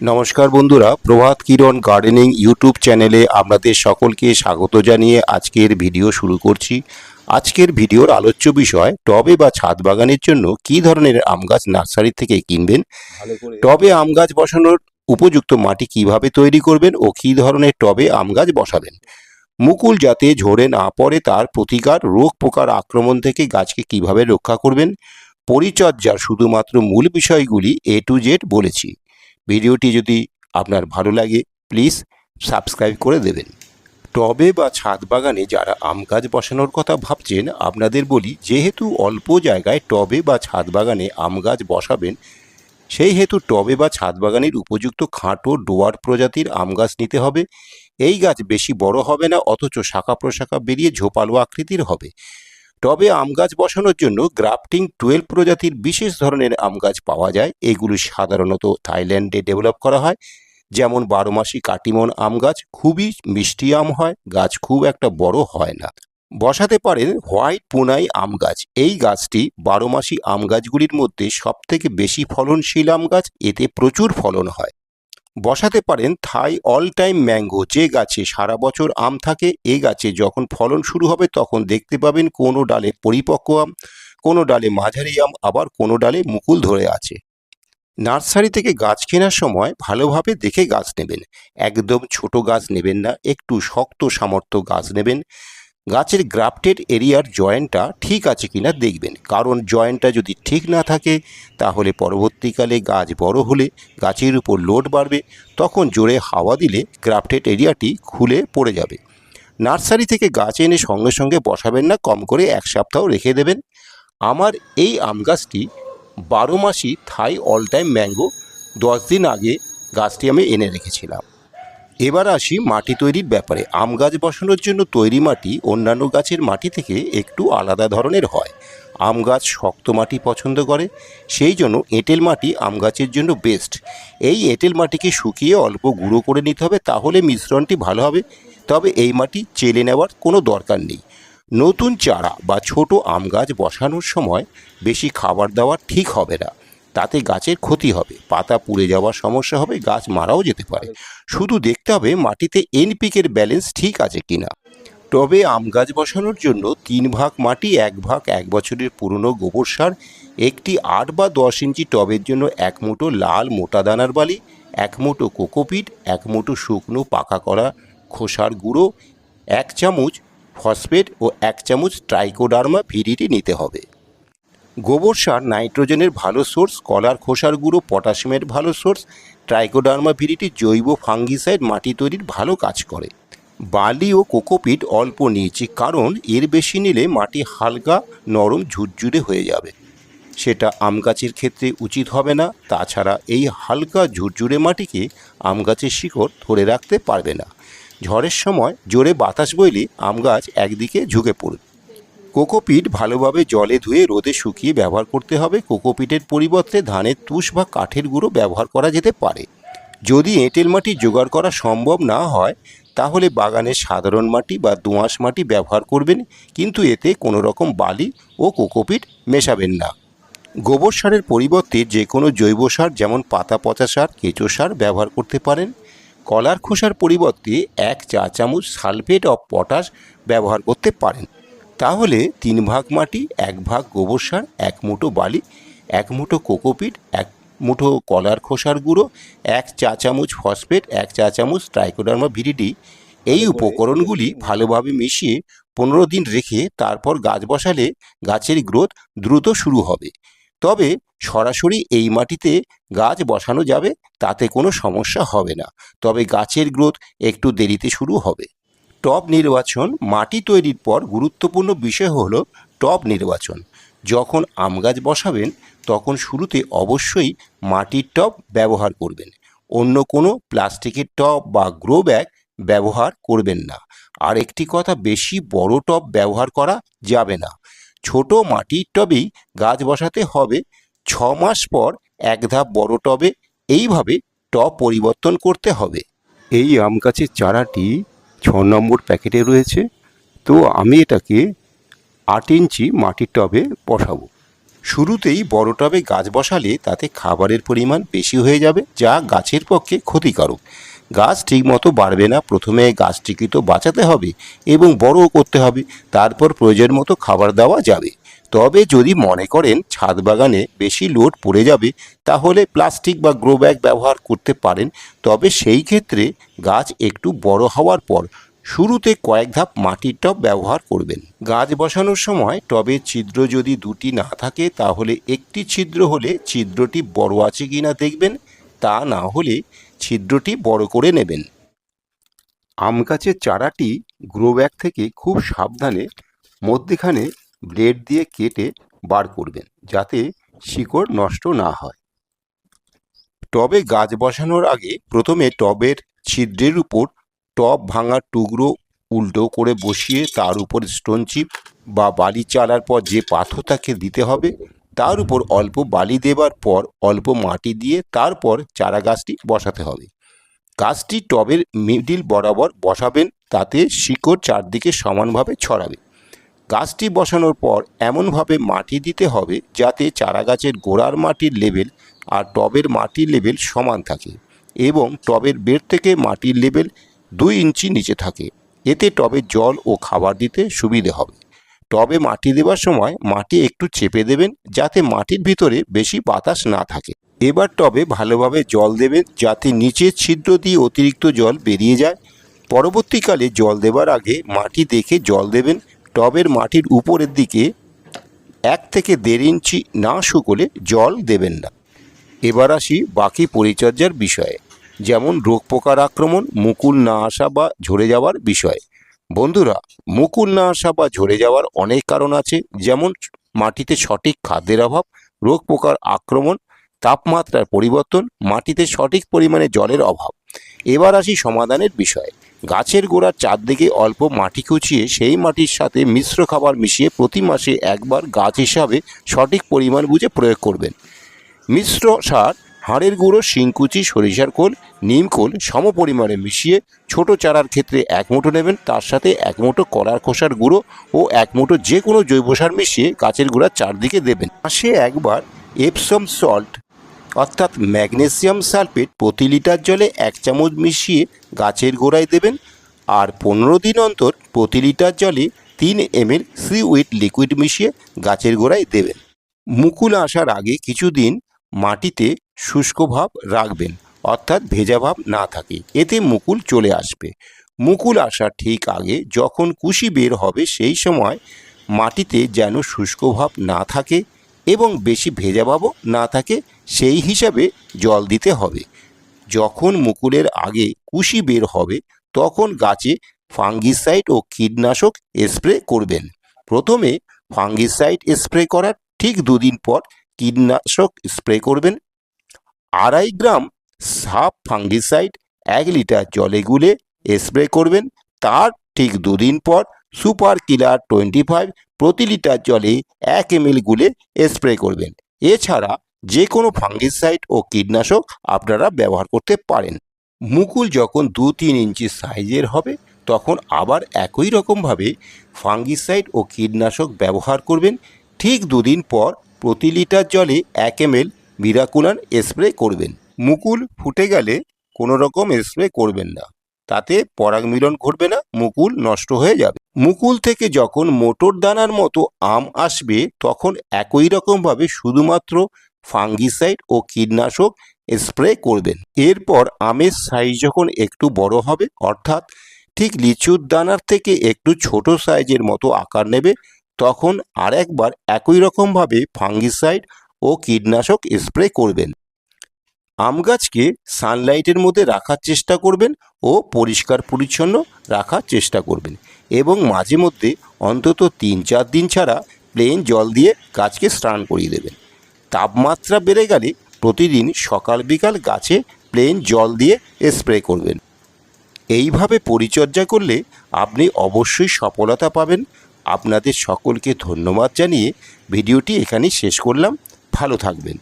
নমস্কার বন্ধুরা প্রভাত কিরণ gardening YouTube চ্যানেলে আপনাদের সকলকে স্বাগত জানিয়ে আজকের ভিডিও শুরু করছি। আজকের ভিডিওর আলোচ্য বিষয় টবে বা ছাদ বাগানের জন্য কী ধরনের আম গাছ নার্সারি থেকে কিনবেন? টবে আম গাছ বসানোর উপযুক্ত মাটি কীভাবে তৈরি করবেন ও কী ধরনের টবে আম গাছ বসাবেন? মুকুল যাতে ঝরে না পড়ে তার প্রতিকার রোগ পোকার আক্রমণ থেকে গাছকে কীভাবে রক্ষা করবেন? পরিচর্যার শুধুমাত্র মূল বিষয়গুলি এ টু জেড বলেছি। ভিডিওটি যদি আপনার ভালো লাগে প্লিজ সাবস্ক্রাইব করে দেবেন। টবে বা ছাদ বাগানে যারা আম গাছ বসানোর কথা ভাবছেন, আপনাদের বলি, যেহেতু অল্প জায়গায় টবে বা ছাদ বাগানে আম গাছ বসাবেন, সেই হেতু টবে বা ছাদ বাগানের উপযুক্ত খাঁটো ডোয়ার প্রজাতির আম গাছ নিতে হবে। এই গাছ বেশি বড় হবে না, অথচ শাখা প্রশাখা বেরিয়ে ঝোপালো আকৃতির হবে। টবে আম গাছ বসানোর জন্য গ্রাফটিং টুয়েলভ প্রজাতির বিশেষ ধরনের আম গাছ পাওয়া যায়। এগুলি সাধারণত থাইল্যান্ডে ডেভেলপ করা হয়। যেমন বারোমাসি কাটিমন আম গাছ খুবই মিষ্টি আম হয়, গাছ খুব একটা বড় হয় না। বসাতে পারেন হোয়াইট পুনাই আম গাছ। এই গাছটি বারোমাসি আম গাছগুলির মধ্যে সবথেকে বেশি ফলনশীল আম গাছ। এতে প্রচুর ফলন হয়। বসাতে পারেন থাই অল টাইম ম্যাঙ্গো, যে গাছে সারা বছর আম থাকে, এ গাছে যখন ফলন শুরু হবে তখন দেখতে পাবেন কোনো ডালে পরিপক্ক আম, কোনো ডালে মাঝারি আম, আবার কোনো ডালে মুকুল ধরে আছে। নার্সারি থেকে গাছ কেনার সময় ভালোভাবে দেখে গাছ নেবেন। একদম ছোট গাছ নেবেন না, একটু শক্ত সামর্থ্য গাছ নেবেন। গাছের গ্রাফটেড এরিয়ার জয়েন্টটা ঠিক আছে কিনা দেখবেন। কারণ জয়েন্টটা যদি ঠিক না থাকে, তাহলে পরবর্তীকালে গাছ বড় হলে গাছের উপর লোড বাড়বে, তখন জোরে হাওয়া দিলে গ্রাফটেড এরিয়াটি খুলে পড়ে যাবে। নার্সারি থেকে গাছ এনে সঙ্গে সঙ্গে বসাবেন না, কম করে এক সপ্তাহ রেখে দেবেন। আমার এই আম গাছটি বারো মাসি থাই অল টাইম ম্যাঙ্গো, দশ দিন আগে গাছটি আমি এনে রেখেছিলাম। এবার আসি মাটি তৈরির ব্যাপারে। আম গাছ বসানোর জন্য তৈরি মাটি অন্যান্য গাছের মাটি থেকে একটু আলাদা ধরনের হয়। আম গাছ শক্ত মাটি পছন্দ করে, সেই জন্য এঁটেল মাটি আম গাছের জন্য বেস্ট এই এঁটেল মাটিকে শুকিয়ে অল্প গুঁড়ো করে নিতে হবে, তাহলে মিশ্রণটি ভালো হবে। তবে এই মাটি চেলে নেওয়ার কোনো দরকার নেই। নতুন চারা বা ছোট আম গাছ বসানোর সময় বেশি খাবার দেওয়া ঠিক হবে না। তাতে গাছের ক্ষতি হবে। পাতা পুড়ে যাওয়ার সমস্যা হবে, গাছ মারাও যেতে পারে। শুধু দেখতে হবে মাটিতে এনপিকের ব্যালেন্স ঠিক আছে কিনা। টবে আম গাছ বসানোর জন্য তিন ভাগ মাটি, এক ভাগ এক বছরের পুরনো গোবর সার, একটি আট বা দশ ইঞ্চি টবের জন্য এক মুঠো লাল মোটা দানার বালি, এক মুঠো কোকোপিট, এক মুঠো শুকনো পাকা করা খোসার গুঁড়ো, এক চামচ ফসফেট ও এক চামচ ট্রাইকোডার্মা ভিডিটি নিতে হবে। গোবর সার, নাইট্রোজেনের ভালো সোর্স, কলার খোসার গুঁড়ো, পটাশিয়ামের ভালো সোর্স, ট্রাইকোডার্মা ভিরিটি জৈব ফাঙ্গিসাইড মাটি তৈরির ভালো কাজ করে। বালি ও কোকোপিট অল্প নিয়েছি কারণ এর বেশি নিলে মাটি হালকা, নরম, ঝুরঝুরে হয়ে যাবে। সেটা আম গাছের ক্ষেত্রে উচিত হবে না, তাছাড়া এই হালকা, ঝুরঝুরে মাটিকে আম গাছের শিকড় ধরে রাখতে পারবে না। ঝড়ের সময় জোরে বাতাস বইলে আম গাছ একদিকে ঝুঁকে পড়বে। কোকোপিট ভালোভাবে জলে ধুয়ে রোদে শুকিয়ে ব্যবহার করতে হবে। কোকোপিটের পরিবর্তে ধানের তুষ বা কাঠের গুঁড়ো ব্যবহার করা যেতে পারে। যদি এঁটেল মাটি জোগাড় করা সম্ভব না হয়, তাহলে বাগানের সাধারণ মাটি বা দোঁয়াশ মাটি ব্যবহার করবেন, কিন্তু এতে কোনো রকম বালি ও কোকোপিট মেশাবেন না। গোবর সারের পরিবর্তে যে কোনো জৈব সার যেমন পাতা পচা সার, কেঁচো সার ব্যবহার করতে পারেন। কলার খোসার পরিবর্তে এক চা চামচ সালফেট অফ পটাশ ব্যবহার করতে পারেন। তাহলে তিন ভাগ মাটি, এক ভাগ গোবর সার, এক মুঠো বালি, এক মুঠো কোকোপিট, এক মুঠো কলার খোসার গুঁড়ো, এক চা চামচ ফসফেট, এক চা চামচ ট্রাইকোডার্মা ভিরিডি এই উপকরণগুলি ভালোভাবে মিশিয়ে পনেরো দিন রেখে তারপর গাছ বসালে গাছের গ্রোথ দ্রুত শুরু হবে। তবে সরাসরি এই মাটিতে গাছ বসানো যাবে, তাতে কোনো সমস্যা হবে না। তবে গাছের গ্রোথ একটু দেরিতে শুরু হবে। টব নির্বাচন মাটি তৈরির পর গুরুত্বপূর্ণ বিষয় হলো টব নির্বাচন। যখন আম গাছ বসাবেন, তখন শুরুতে অবশ্যই মাটির টব ব্যবহার করবেন। অন্য কোনো প্লাস্টিকের টব বা গ্রো ব্যাগ ব্যবহার করবেন না। আর একটি কথা, বেশি বড় টব ব্যবহার করা যাবে না। ছোট মাটির টবেই গাছ বসাতে হবে। ছ মাস পর এক ধাপ বড় টবে এইভাবে টব পরিবর্তন করতে হবে। এই আম গাছের চারাটি ছ নম্বর প্যাকেটে রয়েছে। তো আমি এটাকে আট ইঞ্চি মাটির টবে বসাবো। শুরুতেই বড় টবে গাছ বসালে তাতে খাবারের পরিমাণ বেশি হয়ে যাবে, যা গাছের পক্ষে ক্ষতিকারক। গাছ ঠিকমতো বাড়বে না, প্রথমে গাছটিকে তো বাঁচাতে হবে এবং বড়ও করতে হবে, তারপর প্রয়োজন মতো খাবার দেওয়া যাবে। তবে যদি মনে করেন ছাদ বাগানে বেশি লোড পড়ে যাবে, তাহলে প্লাস্টিক বা গ্রো ব্যাগ ব্যবহার করতে পারেন। তবে সেই ক্ষেত্রে গাছ একটু বড় হওয়ার পর শুরুতে কয়েক ধাপ মাটির টব ব্যবহার করবেন। গাছ বসানোর সময় টবের ছিদ্র যদি দুটি না থাকে, তাহলে একটি ছিদ্র হলে ছিদ্রটি বড় আছে কি না দেখবেন, তা না হলে ছিদ্রটি বড় করে নেবেন। আম গাছের চারাটি গ্রো ব্যাগ থেকে খুব সাবধানে মধ্যেখানে ব্লেড দিয়ে কেটে বার করবেন যাতে শিকড় নষ্ট না হয়। টবে গাছ বসানোর আগে প্রথমে টবের ছিদ্রের উপর টব ভাঙার টুকরো উল্টো করে বসিয়ে তার উপর স্টোন চিপ বা বালি চালার পর যে পাথর তাকে দিতে হবে, তার উপর অল্প বালি দেবার পর অল্প মাটি দিয়ে তারপর চারা গাছটি বসাতে হবে। গাছটি টবের মিডিল বরাবর বসাবেন, তাতে শিকড় চারদিকে সমানভাবে ছড়াবে। গাছটি বসানোর পর এমনভাবে মাটি দিতে হবে যাতে চারা গাছের গোড়ার মাটির লেভেল আর টবের মাটির লেভেল সমান থাকে এবং টবের বেড থেকে মাটির লেভেল দুই ইঞ্চি নিচে থাকে। এতে টবে জল ও খাবার দিতে সুবিধে হবে। টবে মাটি দেওয়ার সময় মাটি একটু চেপে দেবেন যাতে মাটির ভিতরে বেশি বাতাস না থাকে। এবার টবে ভালোভাবে জল দেবেন যাতে নিচের ছিদ্র দিয়ে অতিরিক্ত জল বেরিয়ে যায়। পরবর্তীকালে জল দেবার আগে মাটি দেখে জল দেবেন টবের মাটির উপরের দিকে এক থেকে দেড় ইঞ্চি না শুকোলে জল দেবেন না। এবার আসি বাকি পরিচর্যার বিষয়ে, যেমন রোগ পোকার আক্রমণ, মুকুল না আসা বা ঝরে যাওয়ার বিষয়ে। বন্ধুরা, মুকুল না আসা বা ঝরে যাওয়ার অনেক কারণ আছে, যেমন মাটিতে সঠিক খাদ্যের অভাব, রোগ পোকার আক্রমণ, তাপমাত্রার পরিবর্তন, মাটিতে সঠিক পরিমাণে জলের অভাব। এবার আসি সমাধানের বিষয়ে। গাছের গোড়ার চারদিকে অল্প মাটি কুচিয়ে সেই মাটির সাথে মিশ্র খাবার মিশিয়ে প্রতি মাসে একবার গাছ হিসাবে সঠিক পরিমাণ বুঝে প্রয়োগ করবেন। মিশ্র সার, হাড়ের গুঁড়ো শিংকুচি সরিষার খোল, নিম খোল সম পরিমাণে মিশিয়ে ছোট চারার ক্ষেত্রে এক মুঠো নেবেন। তার সাথে এক মুঠো কলার খোসার গুঁড়ো ও এক মুঠো যে কোনো জৈব সার মিশিয়ে গাছের গোড়ার চারদিকে দেবেন। মাসে একবার এপসম সল্ট অর্থাৎ ম্যাগনেসিয়াম সালফেট প্রতি লিটার জলে এক চামচ মিশিয়ে গাছের গোড়ায় দেবেন আর পনেরো দিন অন্তর প্রতি লিটার জলে তিন এমএল সি উইট লিকুইড মিশিয়ে গাছের গোড়ায় দেবেন। মুকুল আসার আগে কিছুদিন মাটিতে শুষ্ক ভাব রাখবেন, অর্থাৎ ভেজা ভাব না থাকে। এতে মুকুল চলে আসবে। মুকুল আসার ঠিক আগে যখন কুশি বের হবে সেই সময় মাটিতে যেন শুষ্ক ভাব না থাকে এবং বেশি ভেজা ভাবও না থাকে, সেই হিসাবে জল দিতে হবে। যখন মুকুলের আগে কুশি বের হবে, তখন গাছে ফাঙ্গিসাইড ও কীটনাশক স্প্রে করবেন। প্রথমে ফাঙ্গিসাইড স্প্রে করার ঠিক দুদিন পর কীটনাশক স্প্রে করবেন। আড়াই গ্রাম সাপ ফাঙ্গিসাইড এক লিটার জলে গুলে স্প্রে করবেন। তার ঠিক দুদিন পর সুপার কিলার টোয়েন্টি ফাইভ প্রতি লিটার জলে এক এমএল গুলে স্প্রে করবেন। এছাড়া যে কোনো ফাঙ্গিসাইড ও কীটনাশক আপনারা ব্যবহার করতে পারেন। মুকুল যখন দু তিন ইঞ্চি সাইজের হবে, তখন আবার একই রকমভাবে ফাঙ্গিসাইড ও কীটনাশক ব্যবহার করবেন। ঠিক দুদিন পর প্রতি লিটার জলে এক এমএল মিরাকুলান স্প্রে করবেন। মুকুল ফুটে গেলে কোনো রকম স্প্রে করবেন না। তাতে পরাগ মিলন ঘটবে না, মুকুল নষ্ট হয়ে যাবে। মুকুল থেকে যখন মোটর দানার মতো আম আসবে, তখন একই রকমভাবে শুধুমাত্র ফাঙ্গিসাইড ও কীটনাশক স্প্রে করবেন। এরপর আমের সাইজ যখন একটু বড় হবে, অর্থাৎ ঠিক লিচুর দানার থেকে একটু ছোট সাইজের মতো আকার নেবে, তখন আর একবার একই রকমভাবে ফাঙ্গিসাইড ও কীটনাশক স্প্রে করবেন। আম গাছকে সানলাইটের মধ্যে রাখার চেষ্টা করবেন ও পরিষ্কার পরিচ্ছন্ন রাখার চেষ্টা করবেন। এবং মাঝে মধ্যে অন্তত তিন চার দিন ছাড়া প্লেন জল দিয়ে গাছকে স্নান করিয়ে দেবেন। তাপমাত্রা বেড়ে গেলে প্রতিদিন সকাল বিকাল গাছে প্লেন জল দিয়ে স্প্রে করবেন। এইভাবে পরিচর্যা করলে আপনি অবশ্যই সফলতা পাবেন। আপনাদের সকলকে ধন্যবাদ জানিয়ে ভিডিওটি এখানেই শেষ করলাম। ভালো থাকবেন।